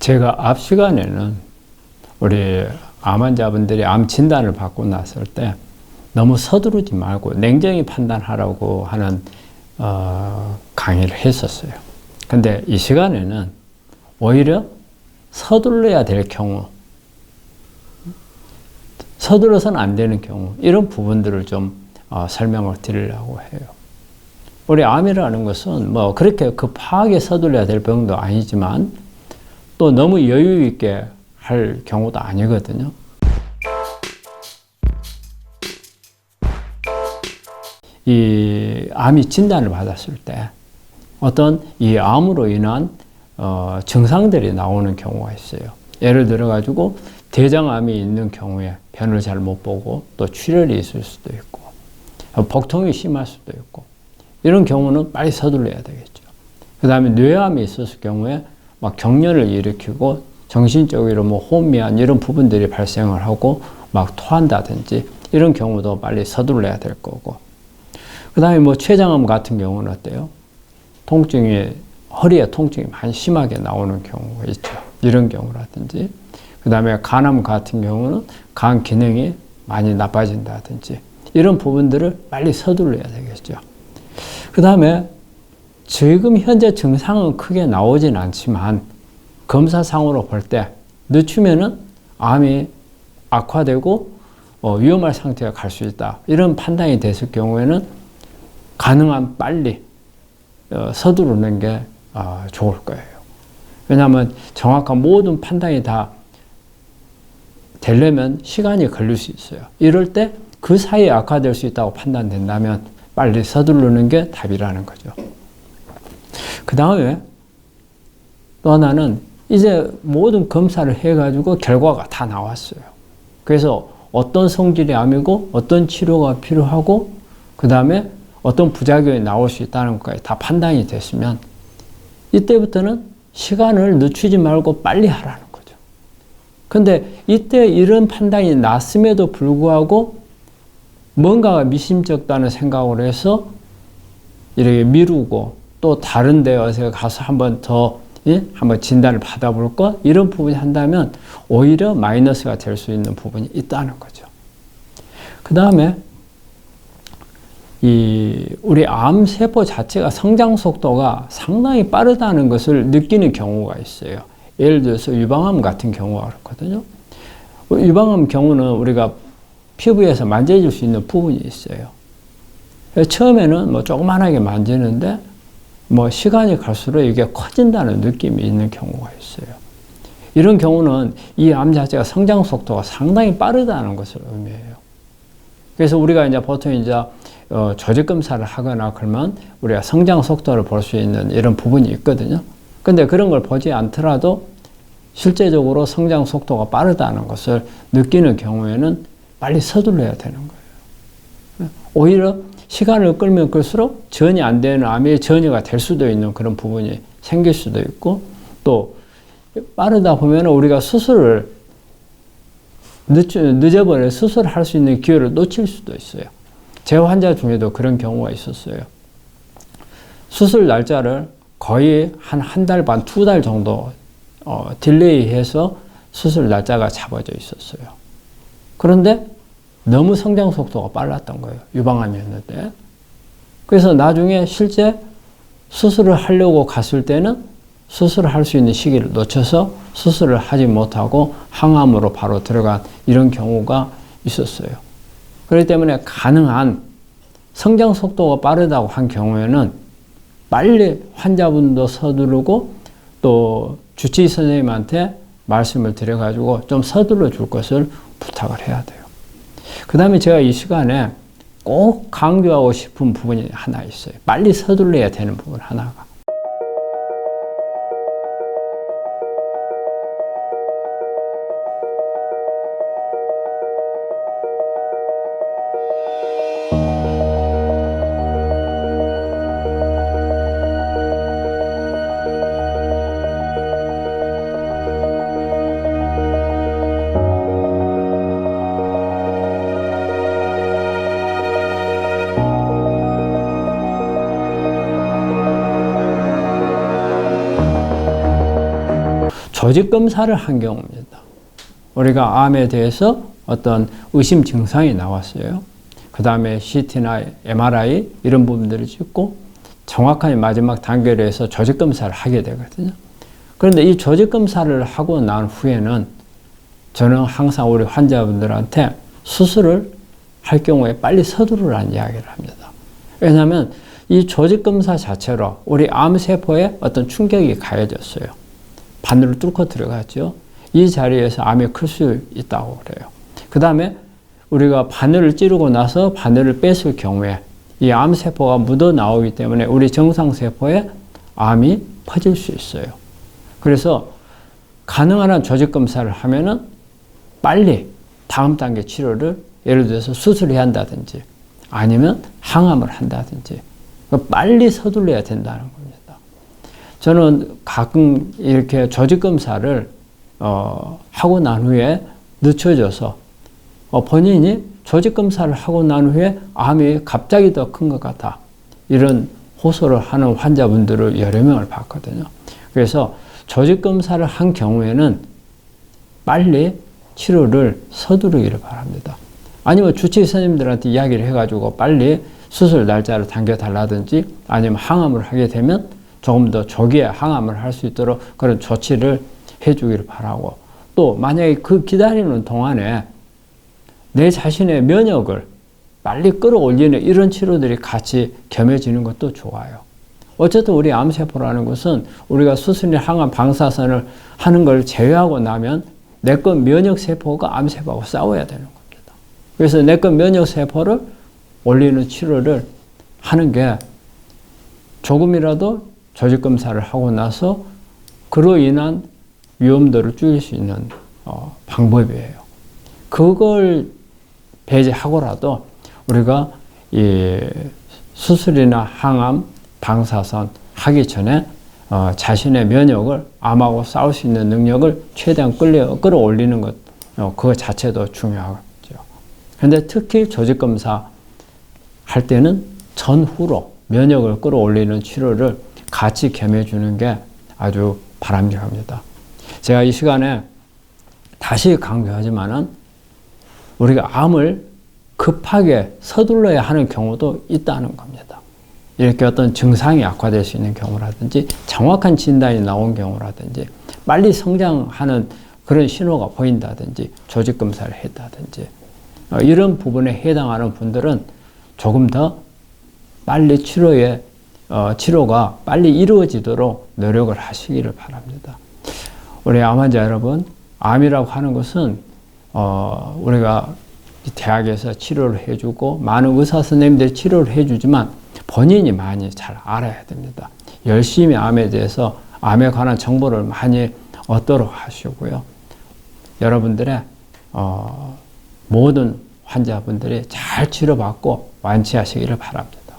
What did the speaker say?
제가 앞 시간에는 우리 암 환자분들이 암 진단을 받고 났을 때 너무 서두르지 말고 냉정히 판단하라고 하는 어, 강의를 했었어요. 근데 이 시간에는 오히려 서둘러야 될 경우, 서둘러서는 안 되는 경우, 이런 부분들을 좀 어, 설명을 드리려고 해요. 우리 암이라는 것은 뭐 그렇게 급하게 서둘러야 될 병도 아니지만 또 너무 여유 있게 할 경우도 아니거든요. 이 암이 진단을 받았을 때 어떤 이 암으로 인한 어, 증상들이 나오는 경우가 있어요. 예를 들어 가지고 대장암이 있는 경우에 변을 잘 못 보고 또 출혈이 있을 수도 있고 어, 복통이 심할 수도 있고 이런 경우는 빨리 서둘러야 되겠죠. 그 다음에 뇌암이 있었을 경우에 막 경련을 일으키고 정신적으로 뭐 혼미한 이런 부분들이 발생을 하고 막 토한다든지 이런 경우도 빨리 서둘러야 될 거고 그 다음에 뭐 췌장암 같은 경우는 어때요? 통증이 허리에 통증이 많이 심하게 나오는 경우가 있죠. 이런 경우라든지 그 다음에 간암 같은 경우는 간 기능이 많이 나빠진다든지 이런 부분들을 빨리 서둘러야 되겠죠. 그 다음에 지금 현재 증상은 크게 나오진 않지만 검사상으로 볼 때 늦추면은 암이 악화되고 어, 위험할 상태가 갈 수 있다. 이런 판단이 됐을 경우에는 가능한 빨리 어, 서두르는 게 어, 좋을 거예요. 왜냐하면 정확한 모든 판단이 다 되려면 시간이 걸릴 수 있어요. 이럴 때 그 사이에 악화될 수 있다고 판단된다면 빨리 서두르는 게 답이라는 거죠. 그 다음에 또 하나는 이제 모든 검사를 해가지고 결과가 다 나왔어요. 그래서 어떤 성질의 암이고 어떤 치료가 필요하고 그 다음에 어떤 부작용이 나올 수 있다는 것까지 다 판단이 됐으면 이때부터는 시간을 늦추지 말고 빨리 하라는 거죠. 근데 이때 이런 판단이 났음에도 불구하고 뭔가가 미심쩍다는 생각을 해서 이렇게 미루고 또 다른 데 어서 가서 한번 더 예? 한번 진단을 받아볼까? 이런 부분이 한다면 오히려 마이너스가 될 수 있는 부분이 있다는 거죠. 그 다음에 이 우리 암 세포 자체가 성장 속도가 상당히 빠르다는 것을 느끼는 경우가 있어요. 예를 들어서 유방암 같은 경우가 그렇거든요. 유방암 경우는 우리가 피부에서 만져질 수 있는 부분이 있어요. 처음에는 뭐 조그만하게 만지는데 뭐 시간이 갈수록 이게 커진다는 느낌이 있는 경우가 있어요. 이런 경우는 이 암 자체가 성장 속도가 상당히 빠르다는 것을 의미해요. 그래서 우리가 이제 보통 이제 어, 조직 검사를 하거나 그러면 우리가 성장 속도를 볼 수 있는 이런 부분이 있거든요. 근데 그런 걸 보지 않더라도 실제적으로 성장 속도가 빠르다는 것을 느끼는 경우에는 빨리 서둘러야 되는 거예요. 오히려 시간을 끌면 끌수록 전이 안 되는 암이 전이가 될 수도 있는 그런 부분이 생길 수도 있고 또 빠르다 보면 우리가 수술을 늦, 늦어버려 수술을 할수 있는 기회를 놓칠 수도 있어요. 제 환자 중에도 그런 경우가 있었어요. 수술 날짜를 거의 한 한 달 반, 두 달 정도 어, 딜레이해서 수술 날짜가 잡아져 있었어요. 그런데 너무 성장 속도가 빨랐던 거예요. 유방암이었는데. 그래서 나중에 실제 수술을 하려고 갔을 때는 수술을 할 수 있는 시기를 놓쳐서 수술을 하지 못하고 항암으로 바로 들어간 이런 경우가 있었어요. 그렇기 때문에 가능한 성장 속도가 빠르다고 한 경우에는 빨리 환자분도 서두르고 또 주치의 선생님한테 말씀을 드려가지고 좀 서둘러 줄 것을 부탁을 해야 돼요. 그 다음에 제가 이 시간에 꼭 강조하고 싶은 부분이 하나 있어요. 빨리 서둘러야 되는 부분 하나가. 조직 검사를 한 경우입니다. 우리가 암에 대해서 어떤 의심 증상이 나왔어요. 그 다음에 CT나 MRI 이런 부분들을 찍고 정확하게 마지막 단계로 해서 조직 검사를 하게 되거든요. 그런데 이 조직 검사를 하고 난 후에는 저는 항상 우리 환자분들한테 수술을 할 경우에 빨리 서두르라는 이야기를 합니다. 왜냐하면 이 조직 검사 자체로 우리 암세포에 어떤 충격이 가해졌어요. 바늘을 뚫고 들어갔죠. 이 자리에서 암이 클 수 있다고 그래요. 그 다음에 우리가 바늘을 찌르고 나서 바늘을 뺐을 경우에 이 암세포가 묻어 나오기 때문에 우리 정상세포에 암이 퍼질 수 있어요. 그래서 가능한 한 조직 검사를 하면은 빨리 다음 단계 치료를 예를 들어서 수술을 한다든지 아니면 항암을 한다든지 빨리 서둘러야 된다는 겁니다. 저는 가끔 이렇게 조직 검사를 어, 하고 난 후에 늦춰져서 어, 본인이 조직 검사를 하고 난 후에 암이 갑자기 더 큰 것 같아 이런 호소를 하는 환자분들을 여러 명을 봤거든요. 그래서 조직 검사를 한 경우에는 빨리 치료를 서두르기를 바랍니다. 아니면 주치의 선생님들한테 이야기를 해가지고 빨리 수술 날짜를 당겨달라든지 아니면 항암을 하게 되면 조금 더 조기에 항암을 할 수 있도록 그런 조치를 해주기를 바라고 또 만약에 그 기다리는 동안에 내 자신의 면역을 빨리 끌어올리는 이런 치료들이 같이 겸해지는 것도 좋아요. 어쨌든 우리 암세포라는 것은 우리가 수술이나 항암 방사선을 하는 걸 제외하고 나면 내거 면역세포가 암세포하고 싸워야 되는 겁니다. 그래서 내거 면역세포를 올리는 치료를 하는 게 조금이라도 조직 검사를 하고 나서 그로 인한 위험도를 줄일 수 있는 어, 방법이에요. 그걸 배제하고라도 우리가 이 수술이나 항암, 방사선 하기 전에 어, 자신의 면역을 암하고 싸울 수 있는 능력을 최대한 끌려, 끌어올리는 것, 어, 그거 자체도 중요하죠. 그런데 특히 조직검사 할 때는 전후로 면역을 끌어올리는 치료를 같이 겸해주는 게 아주 바람직합니다. 제가 이 시간에 다시 강조하지만은 우리가 암을 급하게 서둘러야 하는 경우도 있다는 겁니다. 이렇게 어떤 증상이 악화될 수 있는 경우라든지 정확한 진단이 나온 경우라든지 빨리 성장하는 그런 신호가 보인다든지 조직 검사를 했다든지 어, 이런 부분에 해당하는 분들은 조금 더 빨리 치료에 어, 치료가 빨리 이루어지도록 노력을 하시기를 바랍니다. 우리 암 환자 여러분, 암이라고 하는 것은 어, 우리가 대학에서 치료를 해주고 많은 의사 선생님들이 치료를 해주지만 본인이 많이 잘 알아야 됩니다. 열심히 암에 대해서 암에 관한 정보를 많이 얻도록 하시고요. 여러분들의 어, 모든 환자분들이 잘 치료받고 완치하시기를 바랍니다.